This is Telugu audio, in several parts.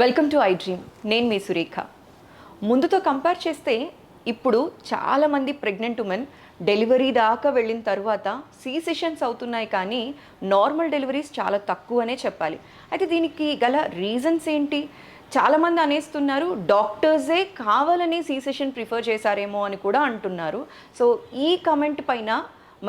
వెల్కమ్ టు ఐ డ్రీమ్ నేను మీ సురేఖ. ముందుతో కంపేర్ చేస్తే ఇప్పుడు చాలామంది ప్రెగ్నెంట్ ఉమెన్ డెలివరీ దాకా వెళ్ళిన తర్వాత సీ సెషన్స్ అవుతున్నాయి కానీ నార్మల్ డెలివరీస్ చాలా తక్కువనే చెప్పాలి. అయితే దీనికి గల రీజన్స్ ఏంటి? చాలామంది అనేస్తున్నారు డాక్టర్సే కావాలని సి సెషన్ ప్రిఫర్ చేశారేమో అని కూడా అంటున్నారు. సో ఈ కమెంట్ పైన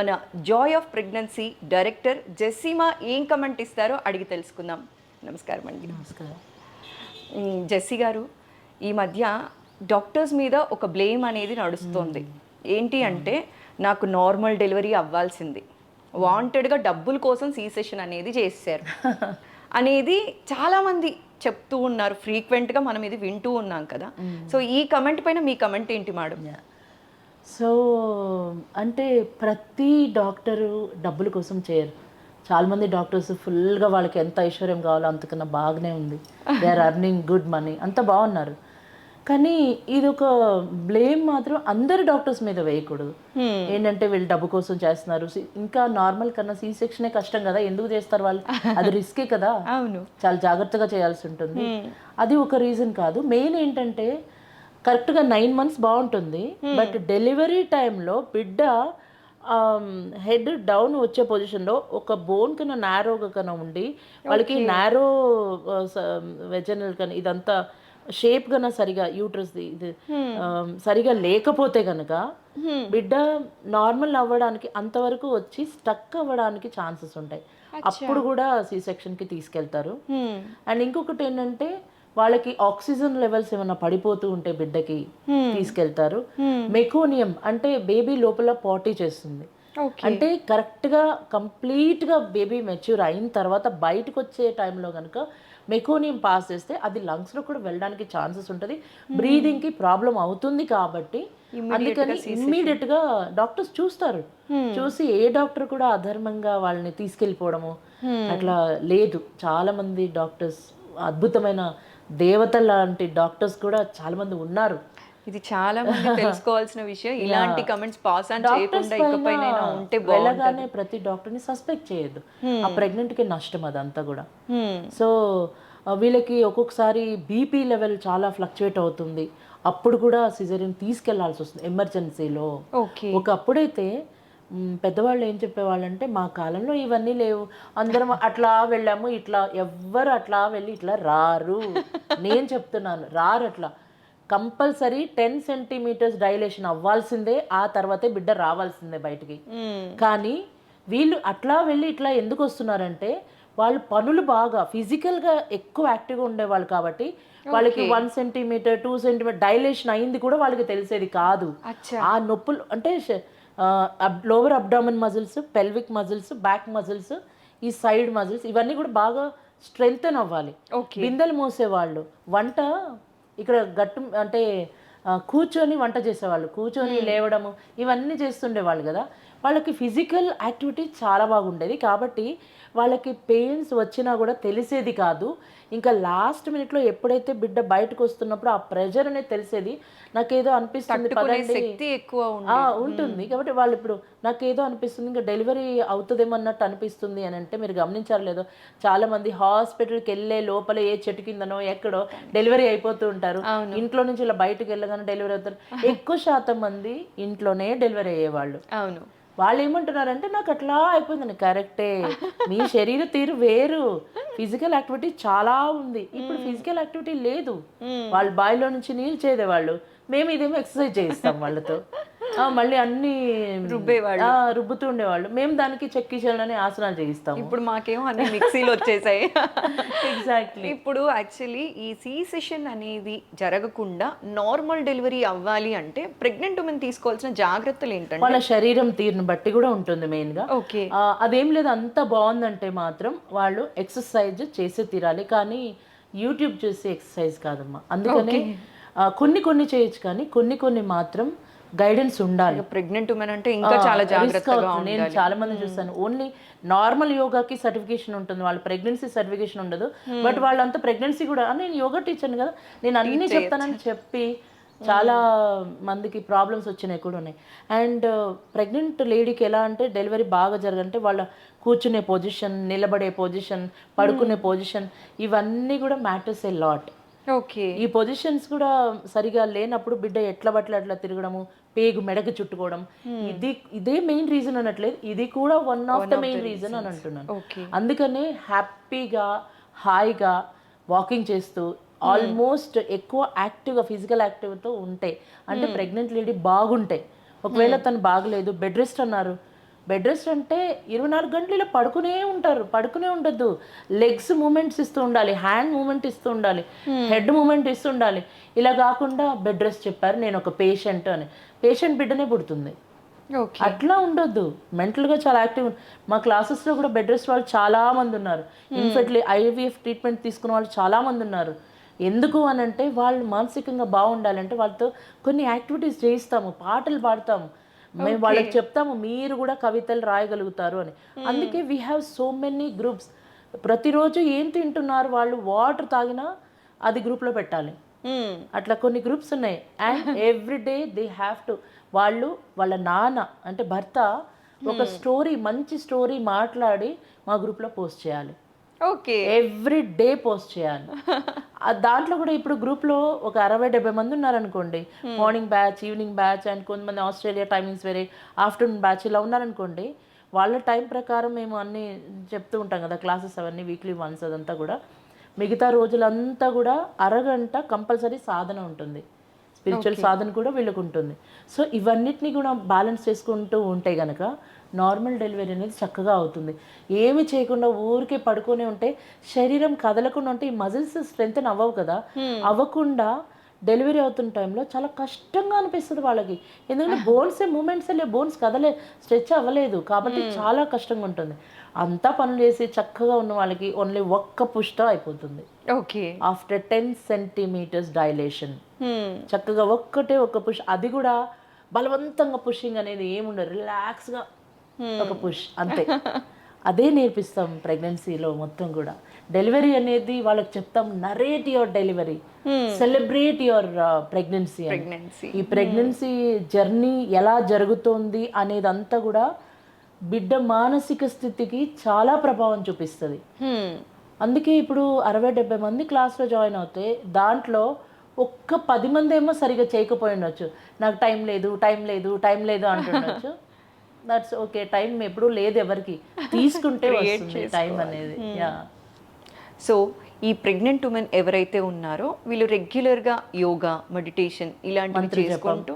మన joy of pregnancy director Jessima ఏం కమెంట్ ఇస్తారో అడిగి తెలుసుకుందాం. నమస్కారం అండి. నమస్కారం. జెస్సీ గారు ఈ మధ్య డాక్టర్స్ మీద ఒక బ్లేమ్ అనేది నడుస్తోంది. ఏంటి అంటే నాకు నార్మల్ డెలివరీ అవ్వాల్సింది. వాంటెడ్గా డబ్బుల కోసం సీ సెషన్ అనేది చేశారు. అనేది చాలామంది చెప్తూ ఉన్నారు. ఫ్రీక్వెంట్గా మనం ఇది వింటూ ఉన్నాం కదా. సో ఈ కమెంట్ పైన మీ కమెంట్ ఏంటి మేడం? సో అంటే ప్రతి డాక్టరు డబ్బుల కోసం చేయరు. చాలామంది డాక్టర్స్ ఫుల్గా వాళ్ళకి ఎంత ఐశ్వర్యం కావాలో అంతకన్నా బాగానే ఉంది. They are earning good money అంత బాగున్నారు. కానీ ఇది ఒక బ్లేమ్ మాత్రం అందరు డాక్టర్స్ మీద వేయకూడదు. ఏంటంటే వీళ్ళు డబ్బు కోసం చేస్తున్నారు. ఇంకా నార్మల్ కన్నా సీ సెక్షనే కష్టం కదా. ఎందుకు చేస్తారు వాళ్ళు? అది రిస్కే కదా. అవును. చాలా జాగ్రత్తగా చేయాల్సి ఉంటుంది. అది ఒక రీజన్ కాదు. మెయిన్ ఏంటంటే కరెక్ట్గా నైన్ మంత్స్ బాగుంటుంది. బట్ డెలివరీ టైంలో బిడ్డ హెడ్ డౌన్ వచ్చే పొజిషన్లో ఒక బోన్ కన్నా నారోగా కన్నా ఉండి వాళ్ళకి నారో వెజనల్ కన్నా ఇదంతా షేప్ కన్నా సరిగా యూట్రస్ ఇది um, సరిగా లేకపోతే కనుక బిడ్డ నార్మల్ అవ్వడానికి అంతవరకు వచ్చి స్టక్ అవ్వడానికి ఛాన్సెస్ ఉంటాయి. అప్పుడు కూడా సి సెక్షన్కి తీసుకెళ్తారు. Hmm. అండ్ ఇంకొకటి ఏంటంటే వాళ్ళకి ఆక్సిజన్ లెవెల్స్ ఏమైనా పడిపోతూ ఉంటే బిడ్డకి తీసుకెళ్తారు. మెకోనియం అంటే బేబీ లోపల పాటీ చేస్తుంది. అంటే కరెక్ట్గా కంప్లీట్గా బేబీ మెచ్యూర్ అయిన తర్వాత బయటకు వచ్చే టైంలో కనుక మెకోనియం పాస్ చేస్తే అది లంగ్స్లో కూడా వెళ్ళడానికి ఛాన్సెస్ ఉంటుంది. బ్రీదింగ్కి ప్రాబ్లం అవుతుంది కాబట్టి అందుకని ఇమ్మీడియట్గా డాక్టర్స్ చూస్తారు. చూసి ఏ డాక్టర్ కూడా అధర్మంగా వాళ్ళని తీసుకెళ్ళిపోవడము అట్లా లేదు. చాలా మంది డాక్టర్స్ అద్భుతమైన దేవత లాంటి డాక్టర్స్ కూడా చాలా మంది ఉన్నారు. ఇది చాలా మంది తెలుసుకోవాల్సిన విషయం. ఇలాంటి కమెంట్స్ పాస్ ఆన్ చేయకుండా ఇకపైన ఉంటే వెళ్ళగానే ప్రతి డాక్టర్ని సస్పెక్ట్ చేయొద్దు. ఆ pregnant కి నష్టం అదంతా కూడా. Hmm. సో ఆ, వీళ్ళకి ఒక్కొక్కసారి బీపీ లెవెల్ చాలా ఫ్లక్చుయేట్ అవుతుంది. అప్పుడు కూడా సిజరీన్ తీసుకెళ్ళాల్సి వస్తుంది ఎమర్జెన్సీలో ఒకప్పుడైతే పెద్దవాళ్ళు ఏం చెప్పేవాళ్ళంటే మా కాలంలో ఇవన్నీ లేవు. అందరం అట్లా వెళ్ళాము ఇట్లా ఎవ్వరు అట్లా వెళ్ళి ఇట్లా రారు. నేను చెప్తున్నాను రారు అట్లా. కంపల్సరీ టెన్ సెంటీమీటర్స్ డైలేషన్ అవ్వాల్సిందే ఆ తర్వాతే బిడ్డ రావాల్సిందే బయటికి. కానీ వీళ్ళు అట్లా వెళ్ళి ఇట్లా ఎందుకు వస్తున్నారంటే వాళ్ళు పనులు బాగా ఫిజికల్గా ఎక్కువ యాక్టివ్గా ఉండేవాళ్ళు కాబట్టి వాళ్ళకి one centimetre two centimetre dilation అయింది కూడా వాళ్ళకి తెలిసేది కాదు. ఆ నొప్పులు అంటే lower abdomen muscles pelvic muscles back muscles ఈ సైడ్ మజిల్స్ ఇవన్నీ కూడా బాగా స్ట్రెంగ్తన్ అవ్వాలి. బిందెలు మోసేవాళ్ళు వంట ఇక్కడ గట్టు అంటే కూర్చొని వంట చేసేవాళ్ళు కూర్చొని లేవడము ఇవన్నీ చేస్తుండేవాళ్ళు కదా. వాళ్ళకి ఫిజికల్ యాక్టివిటీ చాలా బాగుండేది. కాబట్టి వాళ్ళకి పెయిన్స్ వచ్చినా కూడా తెలిసేది కాదు. ఇంకా లాస్ట్ మినిట్లో ఎప్పుడైతే బిడ్డ బయటకు వస్తున్నప్పుడు ఆ ప్రెషర్ అనేది తెలిసేది. నాకేదో అనిపిస్తుంది శక్తి ఎక్కువ ఉంటుంది. కాబట్టి వాళ్ళు ఇప్పుడు నాకేదో అనిపిస్తుంది ఇంకా డెలివరీ అవుతుందేమో అన్నట్టు అనిపిస్తుంది అని అంటే మీరు గమనించారు లేదో చాలా మంది హాస్పిటల్కి వెళ్ళే లోపల ఏ చెట్టు కిందనో ఎక్కడో డెలివరీ అయిపోతూ ఉంటారు. ఇంట్లో నుంచి ఇలా బయటకు వెళ్ళగానే డెలివరీ అవుతారు. ఎక్కువ శాతం మంది ఇంట్లోనే డెలివరీ అయ్యేవాళ్ళు. అవును. వాళ్ళు ఏమంటున్నారంటే నాకు అట్లా అయిపోయిందని కరెక్టే మీ శరీర తీరు వేరు. ఫిజికల్ యాక్టివిటీ చాలా ఉంది. ఇప్పుడు ఫిజికల్ యాక్టివిటీ లేదు. వాళ్ళు బావిలో నుంచి నీళ్ళు చేదేవాళ్ళు మేము ఇదేమో ఎక్సర్సైజ్ చేయిస్తాం వాళ్ళతో. మళ్ళీ అన్ని రుబ్బేవాళ్ళు. రుబ్బుతూ ఉండేవాళ్ళు. మేము దానికి చెక్కి చేయాలని ఆసనాలు చేయిస్తాం ఇప్పుడు మాకేమో అన్ని మిక్సీలు వచ్చేసాయి. ఎగ్జాక్ట్లీ ఇప్పుడు యాక్చువల్లీ ఈ సి సెషన్ అనేది జరగకుండా నార్మల్ డెలివరీ అవ్వాలి అంటే ప్రెగ్నెంట్ ఉమెన్ తీసుకోవాల్సిన జాగ్రత్తలు ఏంటంటే వాళ్ళ శరీరం తీరును బట్టి కూడా ఉంటుంది మెయిన్గా ఓకే ఆ, అదేం లేదు అంత బాగుందంటే మాత్రం వాళ్ళు ఎక్సర్సైజ్ చేసే తీరాలి. కానీ యూట్యూబ్ చూసి ఎక్సర్సైజ్ కాదమ్మా. అందుకనే కొన్ని కొన్ని చేయొచ్చు కానీ కొన్ని కొన్ని మాత్రం గైడెన్స్ ఉండాలి. ప్రెగ్నెంట్ ఉమెన్ అంటే ఇంకా చాలా జాగ్రత్తగా. నేను చాలా మంది చూస్తాను. ఓన్లీ నార్మల్ యోగాకి సర్టిఫికేషన్ ఉంటుంది. వాళ్ళ ప్రెగ్నెన్సీ సర్టిఫికేషన్ ఉండదు. బట్ వాళ్ళంతా ప్రెగ్నెన్సీ కూడా "ఆ, నేను యోగా టీచర్ని కదా. నేను అన్ని చెప్తానని చెప్పి చాలా మందికి ప్రాబ్లమ్స్ వచ్చినాయి కూడా ఉన్నాయి. అండ్ ప్రెగ్నెంట్ లేడీకి ఎలా అంటే డెలివరీ బాగా జరగంటే వాళ్ళ కూర్చునే పొజిషన్ నిలబడే పొజిషన్ పడుకునే పొజిషన్ ఇవన్నీ కూడా మ్యాటర్స్ ఏ లాట్ ఓకే. ఈ పొజిషన్స్ కూడా సరిగా లేనప్పుడు బిడ్డ ఎట్ల బట్ల అట్లా తిరగడము పేగు మెడకు చుట్టుకోవడం ఇది ఇదే మెయిన్ రీజన్ అనట్లేదు. ఇది కూడా one of the main reason అని అంటున్నాను. అందుకనే హ్యాపీగా హాయిగా వాకింగ్ చేస్తూ ఆల్మోస్ట్ ఎక్కువ యాక్టివ్గా ఫిజికల్ యాక్టివ్తో ఉంటే అంటే ప్రెగ్నెంట్ లేడీ బాగుంటాయి ఒకవేళ తను బాగలేదు బెడ్ రెస్ట్ అన్నారు బెడ్ రెస్ట్ అంటే ఇరవై నాలుగు గంటలు ఇలా పడుకునే ఉంటారు పడుకునే ఉండొద్దు. లెగ్స్ మూమెంట్స్ ఇస్తూ ఉండాలి హ్యాండ్ మూమెంట్ ఇస్తూ ఉండాలి హెడ్ మూమెంట్ ఇస్తూ ఉండాలి. ఇలా కాకుండా బెడ్ రెస్ట్ చెప్పారు నేను ఒక పేషెంట్ అని. పేషెంట్ బిడ్డనే పుడుతుంది. అట్లా ఉండొద్దు. మెంటల్గా చాలా యాక్టివ్ మా క్లాసెస్లో కూడా బెడ్ రెస్ట్ వాళ్ళు చాలా మంది ఉన్నారు. ఇన్ఫెక్ట్లీ ఐవీఎఫ్ ట్రీట్మెంట్ తీసుకున్న వాళ్ళు చాలా మంది ఉన్నారు. ఎందుకు అని అంటే వాళ్ళు మానసికంగా బాగుండాలంటే వాళ్ళతో కొన్ని యాక్టివిటీస్ చేయిస్తాము పాటలు పాడతాము. మేము వాళ్ళకి చెప్తాము మీరు కూడా కవితలు రాయగలుగుతారు అని. అందుకే we have so many groups ప్రతిరోజు ఏం తింటున్నారు వాళ్ళు? వాటర్ తాగినా అది గ్రూప్లో పెట్టాలి. మ్మ్. అట్లా కొన్ని గ్రూప్స్ ఉన్నాయి. And every day they have to వాళ్ళు వాళ్ళ నాన్న అంటే భర్త ఒక స్టోరీ మంచి స్టోరీ మాట్లాడి మా గ్రూప్లో పోస్ట్ చేయాలి. ఓకే. ఎవ్రీ డే పోస్ట్ చేయాలి. దాంట్లో కూడా ఇప్పుడు గ్రూప్లో ఒక అరవై డెబ్బై మంది ఉన్నారనుకోండి. Morning batch evening batch and కొంతమంది ఆస్ట్రేలియా టైమింగ్స్ వేరే ఆఫ్టర్నూన్ బ్యాచ్ ఇలా ఉన్నారనుకోండి వాళ్ళ టైం ప్రకారం మేము అన్ని చెప్తూ ఉంటాం కదా క్లాసెస్ అవన్నీ వీక్లీ వన్స్ అదంతా కూడా. మిగతా రోజులంతా కూడా అరగంట కంపల్సరీ సాధన ఉంటుంది. స్పిరిచువల్ సాధన కూడా వీళ్ళకు ఉంటుంది. సో ఇవన్నిటిని కూడా బ్యాలెన్స్ చేసుకుంటూ ఉంటే గనక నార్మల్ డెలివరీ అనేది చక్కగా అవుతుంది. ఏమి చేయకుండా ఊరికే పడుకొని ఉంటే శరీరం కదలకుండా ఉంటే ఈ మజిల్స్ స్ట్రెంత్ అవ్వవు కదా. అవ్వకుండా డెలివరీ అవుతున్న టైంలో చాలా కష్టంగా అనిపిస్తుంది వాళ్ళకి. ఎందుకంటే బోన్స్ మూమెంట్స్ లే బోన్స్ కదలే స్ట్రెచ్ అవ్వలేదు. కాబట్టి చాలా కష్టంగా ఉంటుంది. అంతా పనులు చేసి చక్కగా ఉన్న వాళ్ళకి ఓన్లీ ఒక్క పుష్ట అయిపోతుంది. Okay. After ten centimetres dilation. చక్కగా ఒక్కటే ఒక పుష్. అది కూడా బలవంతంగా పుషింగ్ అనేది ఏముండదు. రిలాక్స్గా ఒక పుష్. అంతే. అదే నేర్పిస్తాం ప్రెగ్నెన్సీలో మొత్తం కూడా. డెలివరీ అనేది వాళ్ళకి చెప్తాం narrate your delivery. Celebrate your pregnancy ఈ ప్రెగ్నెన్సీ జర్నీ ఎలా జరుగుతోంది అనేదంతా కూడా బిడ్డ మానసిక స్థితికి చాలా ప్రభావం చూపిస్తుంది. అందుకే ఇప్పుడు అరవై డెబ్బై మంది క్లాస్లో జాయిన్ అవుతే దాంట్లో ఒక్క పది మంది ఏమో సరిగా చేయకపోయి ఉండొచ్చు. నాకు టైం లేదు టైం లేదు టైం లేదు అంటుండొచ్చు దట్స్ ఓకే టైం ఎప్పుడూ లేదు ఎవరికి. తీసుకుంటే టైం అనేది. యా సో ఈ ప్రెగ్నెంట్ ఉమెన్ ఎవరైతే ఉన్నారో వీళ్ళు రెగ్యులర్గా యోగా మెడిటేషన్ ఇలాంటివి చేసుకుంటూ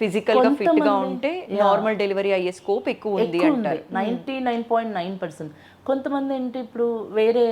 ఫిజికల్గా ఫిట్గా ఉంటే నార్మల్ డెలివరీ అయ్యే స్కోప్ ఎక్కువ ఉంది అంటారు. Ninety nine point nine percent కొంతమంది ఏంటి ఇప్పుడు వేరే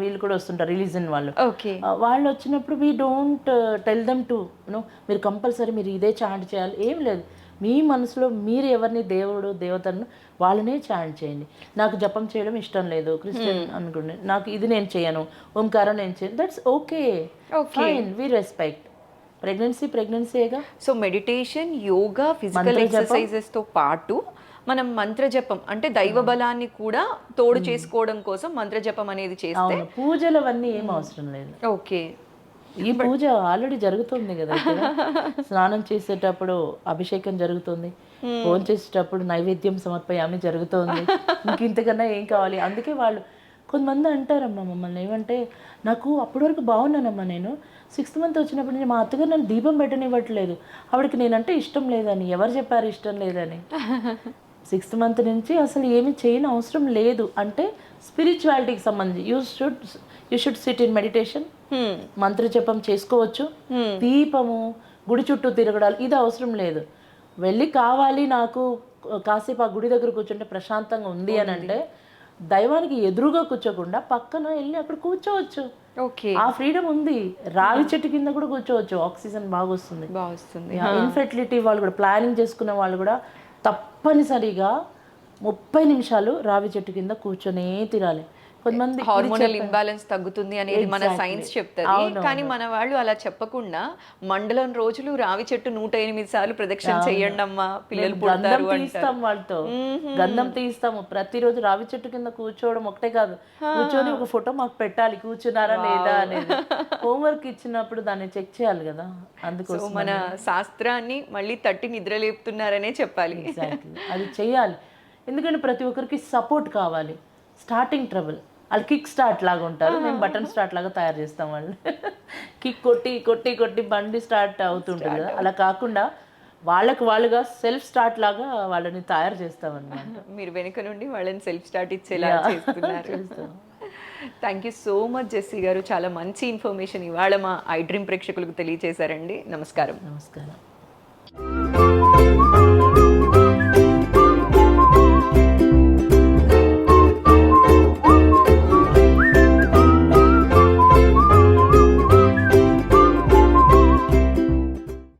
వీళ్ళు కూడా వస్తుంటారు రిలీజన్ వాళ్ళు. ఓకే. వాళ్ళు వచ్చినప్పుడు we don't tell them to you know మీరు కంపల్సరీ మీరు ఇదే చాంట్ చేయాలి. ఏం లేదు. మీ మనసులో మీరు ఎవరిని దేవుడు దేవతను వాళ్ళనే చాంట్ చేయండి. నాకు జపం చేయడం ఇష్టం లేదు క్రిస్టియన్ అనుకోండి నాకు ఇది నేను చేయను ఓంకారం నేను చేయను that's okay fine we respect pregnancy ప్రెగ్నెన్సీగా so meditation yoga physical ఎక్సర్సైజెస్తో పాటు మనం మంత్రజపం అంటే దైవ బలాన్ని కూడా తోడు చేసుకోవడం కోసం మంత్రజపం అనేది చేస్తే పూజలు అవన్నీ ఏం అవసరం లేదు. ఓకే ఈ పూజ ఆల్రెడీ జరుగుతుంది కదా స్నానం చేసేటప్పుడు అభిషేకం జరుగుతుంది. ఫోన్ చేసేటప్పుడు నైవేద్యం సమర్పయామి జరుగుతుంది. ఇంక ఇంతకన్నా ఏం కావాలి? అందుకే వాళ్ళు కొంతమంది అంటారమ్మా మమ్మల్ని. ఏమంటే నాకు అప్పటి వరకు బాగున్నానమ్మా నేను. సిక్స్త్ మంత్ వచ్చినప్పుడు నేను మా అత్తగారు నన్ను దీపం పెట్టనివ్వట్లేదు. ఆవిడకి నేనంటే ఇష్టం లేదని. ఎవరు చెప్పారు ఇష్టం లేదని? సిక్స్త్ మంత్ నుంచి అసలు ఏమి చేయని అవసరం లేదు. అంటే స్పిరిచువాలిటీకి సంబంధించి. You should you should sit in meditation Hmm. మంత్రజపం చేసుకోవచ్చు. దీపము గుడి చుట్టూ తిరగడాలు ఇది అవసరం లేదు. వెళ్ళి కావాలి నాకు కాసేపు ఆ గుడి దగ్గర కూర్చుంటే ప్రశాంతంగా ఉంది అని అంటే దైవానికి ఎదురుగా కూర్చోకుండా పక్కన వెళ్ళి అక్కడ కూర్చోవచ్చు. ఓకే. ఆ ఫ్రీడమ్ ఉంది. రావి చెట్టు కింద కూడా కూర్చోవచ్చు. ఆక్సిజన్ బాగా వస్తుంది వస్తుంది ఇన్ఫెర్టిలిటీ వాళ్ళు కూడా ప్లానింగ్ చేసుకునే వాళ్ళు కూడా తప్పనిసరిగా ముప్పై నిమిషాలు రావి చెట్టు కింద కూర్చొనే తినాలి. కొంతమంది హార్మోనల్ ఇంబ్యాలెన్స్ తగ్గుతుంది అనేది మన సైన్స్ చెప్తుంది. కానీ మన వాళ్ళు అలా చెప్పకుండా మండలం రోజులు రావి చెట్టు నూట ఎనిమిది సార్లు ప్రదక్షిణ చేయండి అమ్మా పిల్లలు గంధం తీస్తాం వాళ్ళతో. గంధం తీస్తాము. ప్రతిరోజు రావి చెట్టు కింద కూర్చోవడం ఒకటే కాదు. కూర్చొని ఒక ఫోటో మాకు పెట్టాలి. కూర్చున్నారా లేదా అనేది. హోంవర్క్ ఇచ్చినప్పుడు దాన్ని చెక్ చేయాలి కదా. అందుకోసం మన శాస్త్రాన్ని మళ్ళీ తట్టి నిద్రలేపుతున్నారనే చెప్పాలి. అది చేయాలి. ఎందుకంటే ప్రతి ఒక్కరికి సపోర్ట్ కావాలి. స్టార్టింగ్ ట్రబుల్ వాళ్ళు కిక్ స్టార్ట్ లాగా ఉంటారు. మేము బటన్ స్టార్ట్ లాగా తయారు చేస్తాం వాళ్ళు. కిక్ కొట్టి కొట్టి కొట్టి బండి స్టార్ట్ అవుతుంటుంది కదా. అలా కాకుండా వాళ్ళకి వాళ్ళుగా సెల్ఫ్ స్టార్ట్ లాగా వాళ్ళని తయారు చేస్తాం అన్నమాట మీరు వెనుక నుండి వాళ్ళని సెల్ఫ్ స్టార్ట్ ఇచ్చేలా చేస్తున్నారు. Thank you so much Jessie గారు. చాలా మంచి ఇన్ఫర్మేషన్ ఇవాళ మా ఐ డ్రీమ్ ప్రేక్షకులకు తెలియజేశారండి నమస్కారం. నమస్కారం.